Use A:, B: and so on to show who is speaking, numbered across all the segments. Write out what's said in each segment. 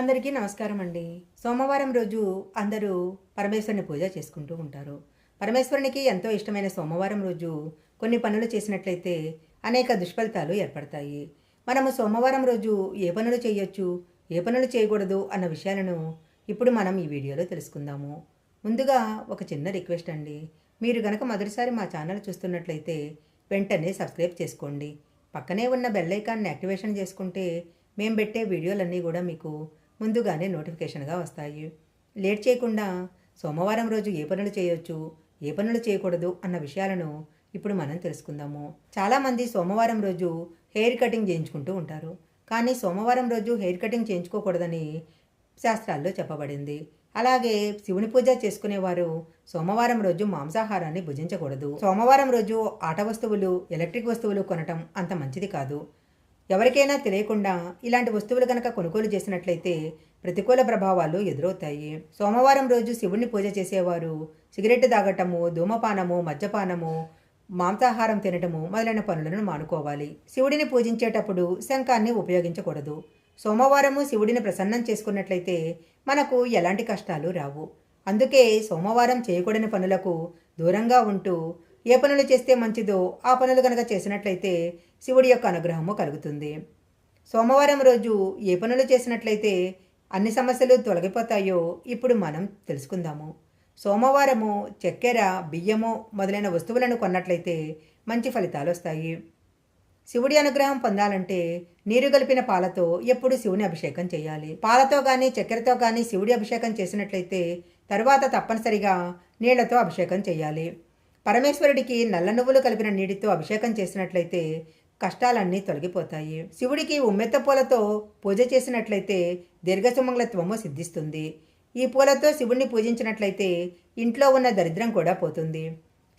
A: అందరికీ నమస్కారం అండి సోమవారం రోజు అందరూ పరమేశ్వరుని పూజ చేసుకుంటూ ఉంటారు. పరమేశ్వరునికి ఎంతో ఇష్టమైన సోమవారం రోజు కొన్ని పనులు చేసినట్లయితే అనేక దుష్ఫలితాలు ఏర్పడతాయి. మనము సోమవారం రోజు ఏ పనులు చేయొచ్చు ఏ పనులు చేయకూడదు అన్న విషయాలను ఇప్పుడు మనం ఈ వీడియోలో తెలుసుకుందాము. ముందుగా ఒక చిన్న రిక్వెస్ట్ అండి. మీరు గనక మొదటిసారి మా ఛానల్ చూస్తున్నట్లయితే వెంటనే సబ్స్క్రైబ్ చేసుకోండి. పక్కనే ఉన్న బెల్ ఐకాన్ని యాక్టివేషన్ చేసుకుంటే మేము పెట్టే వీడియోలన్నీ కూడా మీకు ముందుగానే నోటిఫికేషన్గా వస్తాయి. లేట్ చేయకుండా సోమవారం రోజు ఏ పనులు చేయొచ్చు ఏ పనులు చేయకూడదు అన్న విషయాలను ఇప్పుడు మనం తెలుసుకుందాము. చాలామంది సోమవారం రోజు హెయిర్ కటింగ్ చేయించుకుంటూ ఉంటారు. కానీ సోమవారం రోజు హెయిర్ కటింగ్ చేయించుకోకూడదని శాస్త్రాల్లో చెప్పబడింది. అలాగే శివుని పూజ చేసుకునేవారు సోమవారం రోజు మాంసాహారాన్ని భుజించకూడదు. సోమవారం రోజు ఆట వస్తువులు ఎలక్ట్రిక్ వస్తువులు కొనటం అంత మంచిది కాదు. ఎవరికైనా తెలియకుండా ఇలాంటి వస్తువులు కనుక కొనుగోలు చేసినట్లయితే ప్రతికూల ప్రభావాలు ఎదురవుతాయి. సోమవారం రోజు శివుణ్ణి పూజ చేసేవారు సిగరెట్ తాగటము ధూమపానము మద్యపానము మాంసాహారం తినటము మొదలైన పనులను మానుకోవాలి. శివుడిని పూజించేటప్పుడు శంఖాన్ని ఉపయోగించకూడదు. సోమవారము శివుడిని ప్రసన్నం చేసుకున్నట్లయితే మనకు ఎలాంటి కష్టాలు రావు. అందుకే సోమవారం చేయకూడని పనులకు దూరంగా ఉంటూ ఏ పనులు చేస్తే మంచిదో ఆ పనులు కనుక చేసినట్లయితే శివుడి యొక్క అనుగ్రహము కలుగుతుంది. సోమవారం రోజు ఏ పనులు చేసినట్లయితే అన్ని సమస్యలు తొలగిపోతాయో ఇప్పుడు మనం తెలుసుకుందాము. సోమవారము చక్కెర బియ్యము మొదలైన వస్తువులను కొన్నట్లయితే మంచి ఫలితాలు వస్తాయి. శివుడి అనుగ్రహం పొందాలంటే నీరు కలిపిన పాలతో ఎప్పుడు శివుని అభిషేకం చేయాలి. పాలతో కానీ చక్కెరతో కానీ శివుడి అభిషేకం చేసినట్లయితే తర్వాత తప్పనిసరిగా నీళ్ళతో అభిషేకం చేయాలి. పరమేశ్వరుడికి నల్ల నువ్వులు కలిపిన నీటితో అభిషేకం చేసినట్లయితే కష్టాలన్నీ తొలగిపోతాయి. శివుడికి ఉమ్మెత్త పూలతో పూజ చేసినట్లయితే దీర్ఘసుమంగళత్వము సిద్ధిస్తుంది. ఈ పూలతో శివుణ్ణి పూజించినట్లయితే ఇంట్లో ఉన్న దరిద్రం కూడా పోతుంది.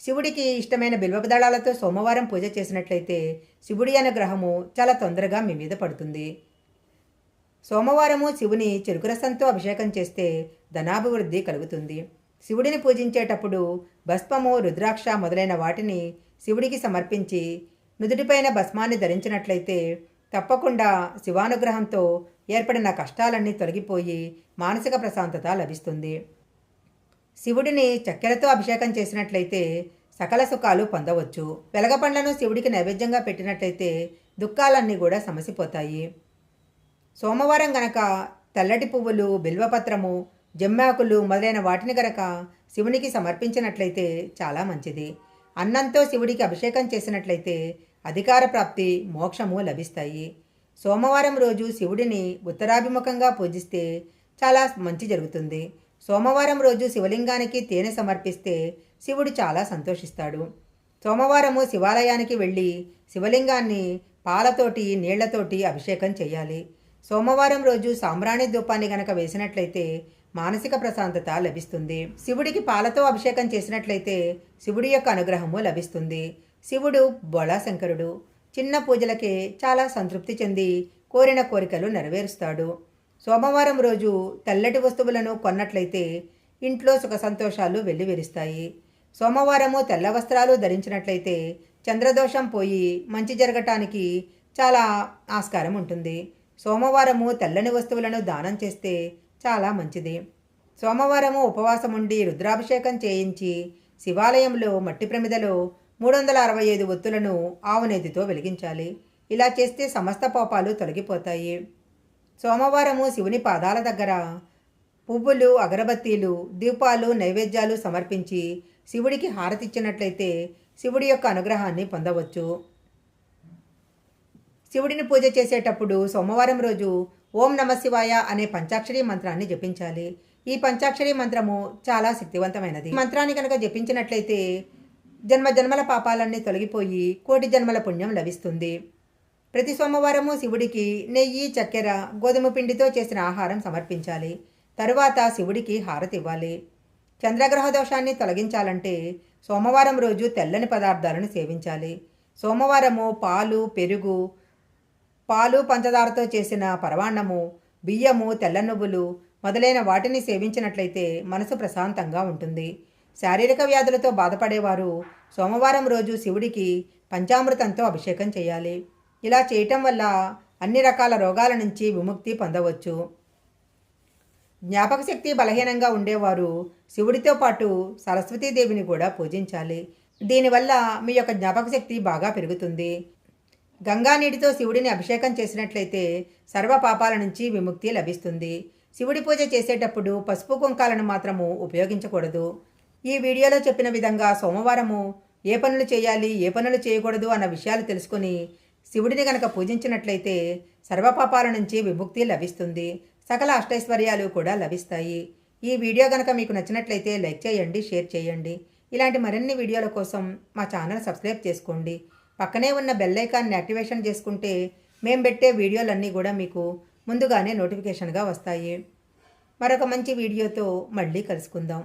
A: శివుడికి ఇష్టమైన బిల్వపదళాలతో సోమవారం పూజ చేసినట్లయితే శివుడి అనుగ్రహము చాలా తొందరగా మీ మీద పడుతుంది. సోమవారము శివుని చెరుకు రసంతో అభిషేకం చేస్తే ధనాభివృద్ధి కలుగుతుంది. శివుడిని పూజించేటప్పుడు భస్మము రుద్రాక్ష మొదలైన వాటిని శివుడికి సమర్పించి నుదుటిపైన భస్మాన్ని ధరించినట్లయితే తప్పకుండా శివానుగ్రహంతో ఏర్పడిన కష్టాలన్నీ తొలగిపోయి మానసిక ప్రశాంతత లభిస్తుంది. శివుడిని చక్కెరతో అభిషేకం చేసినట్లయితే సకల సుఖాలు పొందవచ్చు. పెలగపండ్లను శివుడికి నైవేద్యంగా పెట్టినట్లయితే దుఃఖాలన్నీ కూడా సమసిపోతాయి. సోమవారం గనక తెల్లటి పువ్వులు బిల్వపత్రము జమ్మాకులు మొదలైన వాటిని గనక శివునికి సమర్పించినట్లయితే చాలా మంచిది. అన్నంతో శివుడికి అభిషేకం చేసినట్లయితే అధికార ప్రాప్తి మోక్షము లభిస్తాయి. సోమవారం రోజు శివుడిని ఉత్తరాభిముఖంగా పూజిస్తే చాలా మంచి జరుగుతుంది. సోమవారం రోజు శివలింగానికి తేనె సమర్పిస్తే శివుడు చాలా సంతోషిస్తాడు. సోమవారము శివాలయానికి వెళ్ళి శివలింగాన్ని పాలతోటి నీళ్ళతోటి అభిషేకం చేయాలి. సోమవారం రోజు సాంబ్రాణి ధూపాన్ని గనక వేసినట్లయితే మానసిక ప్రశాంతత లభిస్తుంది. శివుడికి పాలతో అభిషేకం చేసినట్లయితే శివుడి యొక్క అనుగ్రహము లభిస్తుంది. శివుడు బోళాశంకరుడు చిన్న పూజలకే చాలా సంతృప్తి చెంది కోరిన కోరికలు నెరవేరుస్తాడు. సోమవారం రోజు తెల్లటి వస్తువులను కొన్నట్లయితే ఇంట్లో సుఖ సంతోషాలు వెల్లివిరుస్తాయి. సోమవారము తెల్ల వస్త్రాలు ధరించినట్లయితే చంద్రదోషం పోయి మంచి జరగటానికి చాలా ఆస్కారం ఉంటుంది. సోమవారము తెల్లని వస్తువులను దానం చేస్తే చాలా మంచిది. సోమవారము ఉపవాసం ఉండి రుద్రాభిషేకం చేయించి శివాలయంలో మట్టి ప్రమిదలో మూడు వందల అరవై ఐదు ఒత్తులను ఆవునేతితో వెలిగించాలి. ఇలా చేస్తే సమస్త పాపాలు తొలగిపోతాయి. సోమవారము శివుని పాదాల దగ్గర పువ్వులు అగరబత్తీలు దీపాలు నైవేద్యాలు సమర్పించి శివుడికి హారతిచ్చినట్లయితే శివుడి యొక్క అనుగ్రహాన్ని పొందవచ్చు. శివుడిని పూజ చేసేటప్పుడు సోమవారం రోజు ఓం నమ శివాయ అనే పంచాక్షరి మంత్రాన్ని జపించాలి. ఈ పంచాక్షరి మంత్రము చాలా శక్తివంతమైనది. మంత్రాన్ని కనుక జపించినట్లయితే జన్మ జన్మల పాపాలన్నీ తొలగిపోయి కోటి జన్మల పుణ్యం లభిస్తుంది. ప్రతి సోమవారము శివుడికి నెయ్యి చక్కెర గోధుమ పిండితో చేసిన ఆహారం సమర్పించాలి. తరువాత శివుడికి హారతి ఇవ్వాలి. చంద్రగ్రహ దోషాన్ని తొలగించాలంటే సోమవారం రోజు తెల్లని పదార్థాలను సేవించాలి. సోమవారము పాలు పెరుగు పాలు పంచదారతో చేసిన పరవాన్నము బియ్యము తెల్ల నువ్వులు మొదలైన వాటిని సేవించినట్లయితే మనసు ప్రశాంతంగా ఉంటుంది. శారీరక వ్యాధులతో బాధపడేవారు సోమవారం రోజు శివుడికి పంచామృతంతో అభిషేకం చేయాలి. ఇలా చేయటం వల్ల అన్ని రకాల రోగాల నుంచి విముక్తి పొందవచ్చు. జ్ఞాపక శక్తి బలహీనంగా ఉండేవారు శివుడితో పాటు సరస్వతీదేవిని కూడా పూజించాలి. దీనివల్ల మీ యొక్క జ్ఞాపక శక్తి బాగా పెరుగుతుంది. గంగా నీటితో శివుడిని అభిషేకం చేసినట్లయితే సర్వ పాపాల నుంచి విముక్తి లభిస్తుంది. శివుడి పూజ చేసేటప్పుడు పసుపు కుంకాలను మాత్రము ఉపయోగించకూడదు. ఈ వీడియోలో చెప్పిన విధంగా సోమవారము ఏ పనులు చేయాలి ఏ పనులు చేయకూడదు అన్న విషయాలు తెలుసుకొని శివుడిని గనక పూజించినట్లయితే సర్వపాపాల నుంచి విముక్తి లభిస్తుంది. సకల అష్టైశ్వర్యాలు కూడా లభిస్తాయి. ఈ వీడియో గనక మీకు నచ్చినట్లయితే లైక్ చేయండి షేర్ చేయండి. ఇలాంటి మరిన్ని వీడియోల కోసం మా ఛానల్ సబ్స్క్రైబ్ చేసుకోండి. పక్కనే ఉన్న బెల్ ఐకాన్ని యాక్టివేషన్ చేసుకుంటే మేము పెట్టే వీడియోలన్నీ కూడా మీకు ముందుగానే నోటిఫికేషన్గా వస్తాయి. మరొక మంచి వీడియోతో మళ్ళీ కలుసుకుందాం.